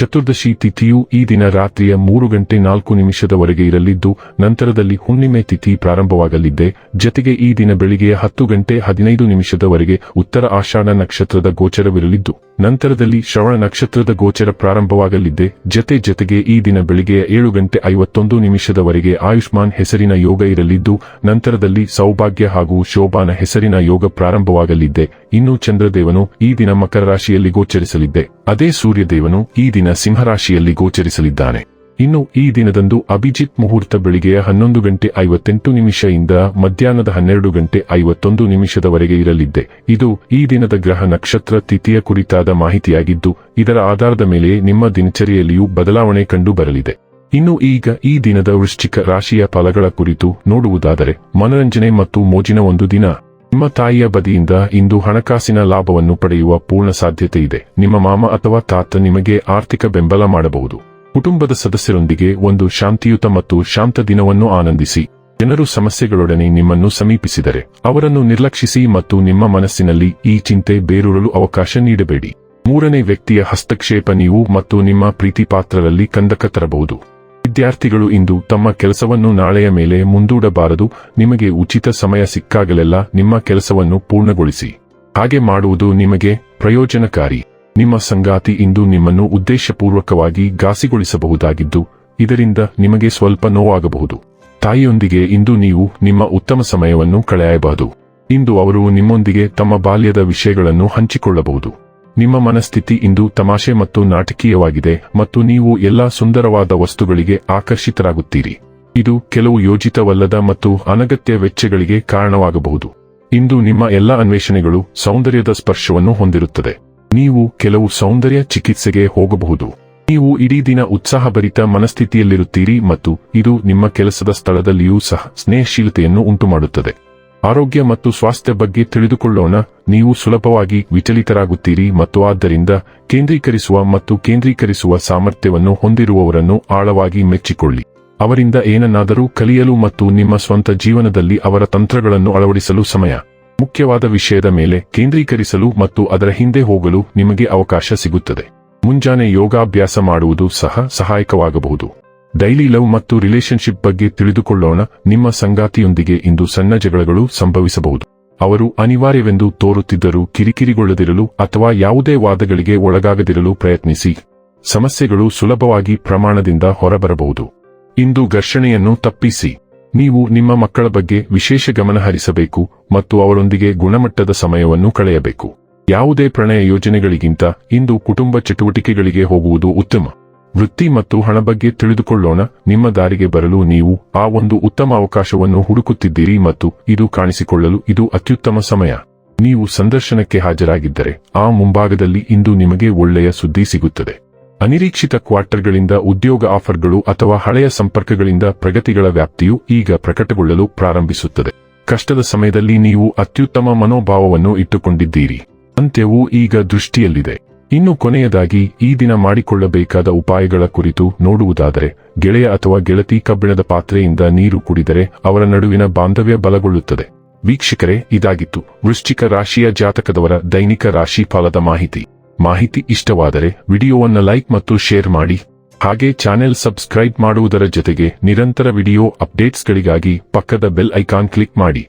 ಚತುರ್ದಶಿ ತಿಥಿಯು ಈ ದಿನ ರಾತ್ರಿಯ ಮೂರು ಗಂಟೆ ನಾಲ್ಕು ನಿಮಿಷದವರೆಗೆ ಇರಲಿದ್ದು, ನಂತರದಲ್ಲಿ ಹುಣ್ಣಿಮೆ ತಿಥಿ ಪ್ರಾರಂಭವಾಗಲಿದ್ದೆ. ಜತೆಗೆ ಈ ದಿನ ಬೆಳಿಗ್ಗೆ ಹತ್ತು ಗಂಟೆ ಹದಿನೈದು ನಿಮಿಷದವರೆಗೆ ಉತ್ತರ ಆಷಾಢ ನಕ್ಷತ್ರದ ಗೋಚರವಿರಲಿದ್ದು, ನಂತರದಲ್ಲಿ ಶ್ರವಣ ನಕ್ಷತ್ರದ ಗೋಚರ ಪ್ರಾರಂಭವಾಗಲಿದ್ದೆ. ಜತೆ ಜತೆಗೆ ಈ ದಿನ ಬೆಳಿಗ್ಗೆ ಏಳು ಗಂಟೆ ಐವತ್ತೊಂದು ನಿಮಿಷದವರೆಗೆ ಆಯುಷ್ಮಾನ್ ಹೆಸರಿನ ಯೋಗ ಇರಲಿದ್ದು, ನಂತರದಲ್ಲಿ ಸೌಭಾಗ್ಯ ಹಾಗೂ ಶೋಭಾನ ಹೆಸರಿನ ಯೋಗ ಪ್ರಾರಂಭವಾಗಲಿದ್ದೆ. ಇನ್ನು ಚಂದ್ರದೇವನು ಈ ದಿನ ಮಕರ ರಾಶಿಯಲ್ಲಿ ಗೋಚರಿಸಲಿದ್ದೆ. ಅದೇ ಸೂರ್ಯದೇವನು ಈ ದಿನ ಸಿಂಹರಾಶಿಯಲ್ಲಿ ಗೋಚರಿಸಲಿದ್ದಾನೆ. ಇನ್ನು ಈ ದಿನದಂದು ಅಭಿಜಿತ್ ಮುಹೂರ್ತ ಬೆಳಿಗ್ಗೆಯ ಹನ್ನೊಂದು ಗಂಟೆ ಐವತ್ತೆಂಟು ನಿಮಿಷದಿಂದ ಮಧ್ಯಾಹ್ನದ ಹನ್ನೆರಡು ಗಂಟೆ ಐವತ್ತೊಂದು ನಿಮಿಷದವರೆಗೆ ಇರಲಿದ್ದೆ. ಇದು ಈ ದಿನದ ಗ್ರಹ ನಕ್ಷತ್ರ ತಿಥಿಯ ಕುರಿತಾದ ಮಾಹಿತಿಯಾಗಿದ್ದು, ಇದರ ಆಧಾರದ ಮೇಲೆ ನಿಮ್ಮ ದಿನಚರಿಯಲ್ಲಿಯೂ ಬದಲಾವಣೆ ಕಂಡು ಬರಲಿದೆ. ಇನ್ನು ಈಗ ಈ ದಿನದ ವೃಶ್ಚಿಕ ರಾಶಿಯ ಫಲಗಳ ಕುರಿತು ನೋಡುವುದಾದರೆ, ಮನರಂಜನೆ ಮತ್ತು ಮೋಜಿನ ಒಂದು ದಿನ. ನಿಮ್ಮ ತಾಯಿಯ ಬದಿಯಿಂದ ಇಂದು ಹಣಕಾಸಿನ ಲಾಭವನ್ನು ಪಡೆಯುವ ಪೂರ್ಣ ಸಾಧ್ಯತೆ ಇದೆ ನಿಮ್ಮ ಮಾಮ ಅಥವಾ ತಾತ ನಿಮಗೆ ಆರ್ಥಿಕ ಬೆಂಬಲ ಮಾಡಬಹುದು. ಕುಟುಂಬದ ಸದಸ್ಯರೊಂದಿಗೆ ಒಂದು ಶಾಂತಿಯುತ ಮತ್ತು ಶಾಂತ ದಿನವನ್ನು ಆನಂದಿಸಿ. ಜನರು ಸಮಸ್ಯೆಗಳೊಡನೆ ನಿಮ್ಮನ್ನು ಸಮೀಪಿಸಿದರೆ, ಅವರನ್ನು ನಿರ್ಲಕ್ಷಿಸಿ ಮತ್ತು ನಿಮ್ಮ ಮನಸ್ಸಿನಲ್ಲಿ ಈ ಚಿಂತೆ ಬೇರೂರಲು ಅವಕಾಶ ನೀಡಬೇಡಿ. ಮೂರನೇ ವ್ಯಕ್ತಿಯ ಹಸ್ತಕ್ಷೇಪ ನೀವು ಮತ್ತು ನಿಮ್ಮ ಪ್ರೀತಿ ಪಾತ್ರರಲ್ಲಿ ಕಂದಕ ತರಬಹುದು. ವಿದ್ಯಾರ್ಥಿಗಳು ಇಂದು ತಮ್ಮ ಕೆಲಸವನ್ನು ನಾಳೆಯ ಮೇಲೆ ಮುಂದೂಡಬಾರದು. ನಿಮಗೆ ಉಚಿತ ಸಮಯ ಸಿಕ್ಕಾಗಲೆಲ್ಲ ನಿಮ್ಮ ಕೆಲಸವನ್ನು ಪೂರ್ಣಗೊಳಿಸಿ. ಹಾಗೆ ಮಾಡುವುದು ನಿಮಗೆ ಪ್ರಯೋಜನಕಾರಿ. ನಿಮ್ಮ ಸಂಗಾತಿ ಇಂದು ನಿಮ್ಮನ್ನು ಉದ್ದೇಶಪೂರ್ವಕವಾಗಿ ಘಾಸಿಗೊಳಿಸಬಹುದಾಗಿದ್ದು, ಇದರಿಂದ ನಿಮಗೆ ಸ್ವಲ್ಪ ನೋವಾಗಬಹುದು. ತಾಯಿಯೊಂದಿಗೆ ಇಂದು ನೀವು ನಿಮ್ಮ ಉತ್ತಮ ಸಮಯವನ್ನು ಕಳೆಯಬಹುದು ಇಂದು ಅವರು ನಿಮ್ಮೊಂದಿಗೆ ತಮ್ಮ ಬಾಲ್ಯದ ವಿಷಯಗಳನ್ನು ಹಂಚಿಕೊಳ್ಳಬಹುದು. ನಿಮ್ಮ ಮನಸ್ಥಿತಿ ಇಂದು ತಮಾಷೆ ಮತ್ತು ನಾಟಕೀಯವಾಗಿದೆ ಮತ್ತು ನೀವು ಎಲ್ಲಾ ಸುಂದರವಾದ ವಸ್ತುಗಳಿಗೆ ಆಕರ್ಷಿತರಾಗುತ್ತೀರಿ. ಇದು ಕೆಲವು ಯೋಜಿತವಲ್ಲದ ಮತ್ತು ಅನಗತ್ಯ ವೆಚ್ಚಗಳಿಗೆ ಕಾರಣವಾಗಬಹುದು. ಇಂದು ನಿಮ್ಮ ಎಲ್ಲಾ ಅನ್ವೇಷಣೆಗಳು ಸೌಂದರ್ಯದ ಸ್ಪರ್ಶವನ್ನು ಹೊಂದಿರುತ್ತದೆ. ನೀವು ಕೆಲವು ಸೌಂದರ್ಯ ಚಿಕಿತ್ಸೆಗೆ ಹೋಗಬಹುದು. ನೀವು ಇಡೀ ದಿನ ಉತ್ಸಾಹಭರಿತ ಮನಸ್ಥಿತಿಯಲ್ಲಿರುತ್ತೀರಿ ಮತ್ತು ಇದು ನಿಮ್ಮ ಕೆಲಸದ ಸ್ಥಳದಲ್ಲಿಯೂ ಸಹ ಸ್ನೇಹಶೀಲತೆಯನ್ನು ಉಂಟುಮಾಡುತ್ತದೆ. ಆರೋಗ್ಯ ಮತ್ತು ಸ್ವಾಸ್ಥ್ಯ ಬಗ್ಗೆ ತಿಳಿದುಕೊಳ್ಳೋಣ. ನೀವು ಸುಲಭವಾಗಿ ವಿಚಲಿತರಾಗುತ್ತೀರಿ ಮತ್ತು ಆದ್ದರಿಂದ ಕೇಂದ್ರೀಕರಿಸುವ ಮತ್ತು ಕೇಂದ್ರೀಕರಿಸುವ ಸಾಮರ್ಥ್ಯವನ್ನು ಹೊಂದಿರುವವರನ್ನು ಆಳವಾಗಿ ಮೆಚ್ಚಿಕೊಳ್ಳಿ. ಅವರಿಂದ ಏನನ್ನಾದರೂ ಕಲಿಯಲು ಮತ್ತು ನಿಮ್ಮ ಸ್ವಂತ ಜೀವನದಲ್ಲಿ ಅವರ ತಂತ್ರಗಳನ್ನು ಅಳವಡಿಸಲು ಸಮಯ. ಮುಖ್ಯವಾದ ವಿಷಯದ ಮೇಲೆ ಕೇಂದ್ರೀಕರಿಸಲು ಮತ್ತು ಅದರ ಹಿಂದೆ ಹೋಗಲು ನಿಮಗೆ ಅವಕಾಶ ಸಿಗುತ್ತದೆ. ಮುಂಜಾನೆ ಯೋಗಾಭ್ಯಾಸ ಮಾಡುವುದು ಸಹ ಸಹಾಯಕವಾಗಬಹುದು. ಡೈಲಿ ಲವ್ ಮತ್ತು ರಿಲೇಶನ್ಶಿಪ್ ಬಗ್ಗೆ ತಿಳಿದುಕೊಳ್ಳೋಣ. ನಿಮ್ಮ ಸಂಗಾತಿಯೊಂದಿಗೆ ಇಂದು ಸಣ್ಣ ಜಗಳಗಳು ಸಂಭವಿಸಬಹುದು. ಅವರು ಅನಿವಾರ್ಯವೆಂದು ತೋರುತ್ತಿದ್ದರೂ ಕಿರಿಕಿರಿಗೊಳ್ಳದಿರಲು ಅಥವಾ ಯಾವುದೇ ವಾದಗಳಿಗೆ ಒಳಗಾಗದಿರಲು ಪ್ರಯತ್ನಿಸಿ. ಸಮಸ್ಯೆಗಳು ಸುಲಭವಾಗಿ ಪ್ರಮಾಣದಿಂದ ಹೊರಬರಬಹುದು. ಇಂದು ಘರ್ಷಣೆಯನ್ನು ತಪ್ಪಿಸಿ. ನೀವು ನಿಮ್ಮ ಮಕ್ಕಳ ಬಗ್ಗೆ ವಿಶೇಷ ಗಮನ ಹರಿಸಬೇಕು ಮತ್ತು ಅವರೊಂದಿಗೆ ಗುಣಮಟ್ಟದ ಸಮಯವನ್ನು ಕಳೆಯಬೇಕು. ಯಾವುದೇ ಪ್ರಣಯ ಯೋಜನೆಗಳಿಗಿಂತ ಇಂದು ಕುಟುಂಬ ಚಟುವಟಿಕೆಗಳಿಗೆ ಹೋಗುವುದು ಉತ್ತಮ. ವೃತ್ತಿ ಮತ್ತು ಹಣ ಬಗ್ಗೆ ತಿಳಿದುಕೊಳ್ಳೋಣ. ನಿಮ್ಮ ದಾರಿಗೆ ಬರಲು ನೀವು ಆ ಒಂದು ಉತ್ತಮ ಅವಕಾಶವನ್ನು ಹುಡುಕುತ್ತಿದ್ದೀರಿ ಮತ್ತು ಇದು ಕಾಣಿಸಿಕೊಳ್ಳಲು ಇದು ಅತ್ಯುತ್ತಮ ಸಮಯ. ನೀವು ಸಂದರ್ಶನಕ್ಕೆ ಹಾಜರಾಗಿದ್ದರೆ ಆ ಮುಂಭಾಗದಲ್ಲಿ ಇಂದು ನಿಮಗೆ ಒಳ್ಳೆಯ ಸುದ್ದಿ ಸಿಗುತ್ತದೆ. ಅನಿರೀಕ್ಷಿತ ಕ್ವಾರ್ಟರ್ಗಳಿಂದ ಉದ್ಯೋಗ ಆಫರ್ಗಳು ಅಥವಾ ಹಳೆಯ ಸಂಪರ್ಕಗಳಿಂದ ಪ್ರಗತಿಗಳ ವ್ಯಾಪ್ತಿಯು ಈಗ ಪ್ರಕಟಗೊಳ್ಳಲು ಪ್ರಾರಂಭಿಸುತ್ತದೆ. ಕಷ್ಟದ ಸಮಯದಲ್ಲಿ ನೀವು ಅತ್ಯುತ್ತಮ ಮನೋಭಾವವನ್ನು ಇಟ್ಟುಕೊಂಡಿದ್ದೀರಿ. ಅಂತ್ಯವು ಈಗ ದೃಷ್ಟಿಯಲ್ಲಿದೆ. ಇನ್ನು ಕೊನೆಯದಾಗಿ ಈ ದಿನ ಮಾಡಿಕೊಳ್ಳಬೇಕಾದ ಉಪಾಯಗಳ ಕುರಿತು ನೋಡುವುದಾದರೆ, ಗೆಳೆಯ ಅಥವಾ ಗೆಳತಿ ಕಬ್ಬಿಣದ ಪಾತ್ರೆಯಿಂದ ನೀರು ಕುಡಿದರೆ ಅವರ ನಡುವಿನ ಬಾಂಧವ್ಯ ಬಲಗೊಳ್ಳುತ್ತದೆ. ವೀಕ್ಷಕರೇ, ಇದಾಗಿತ್ತು ವೃಶ್ಚಿಕ ರಾಶಿಯ ಜಾತಕದವರ ದೈನಿಕ ರಾಶಿ ಫಲದ ಮಾಹಿತಿ. ಮಾಹಿತಿ ಇಷ್ಟವಾದರೆ ವಿಡಿಯೋವನ್ನು ಲೈಕ್ ಮತ್ತು ಶೇರ್ ಮಾಡಿ. ಹಾಗೆ ಚಾನೆಲ್ ಸಬ್ಸ್ಕ್ರೈಬ್ ಮಾಡುವುದರ ಜೊತೆಗೆ ನಿರಂತರ ವಿಡಿಯೋ ಅಪ್ಡೇಟ್ಸ್ಗಳಿಗಾಗಿ ಪಕ್ಕದ ಬೆಲ್ ಐಕಾನ್ ಕ್ಲಿಕ್ ಮಾಡಿ.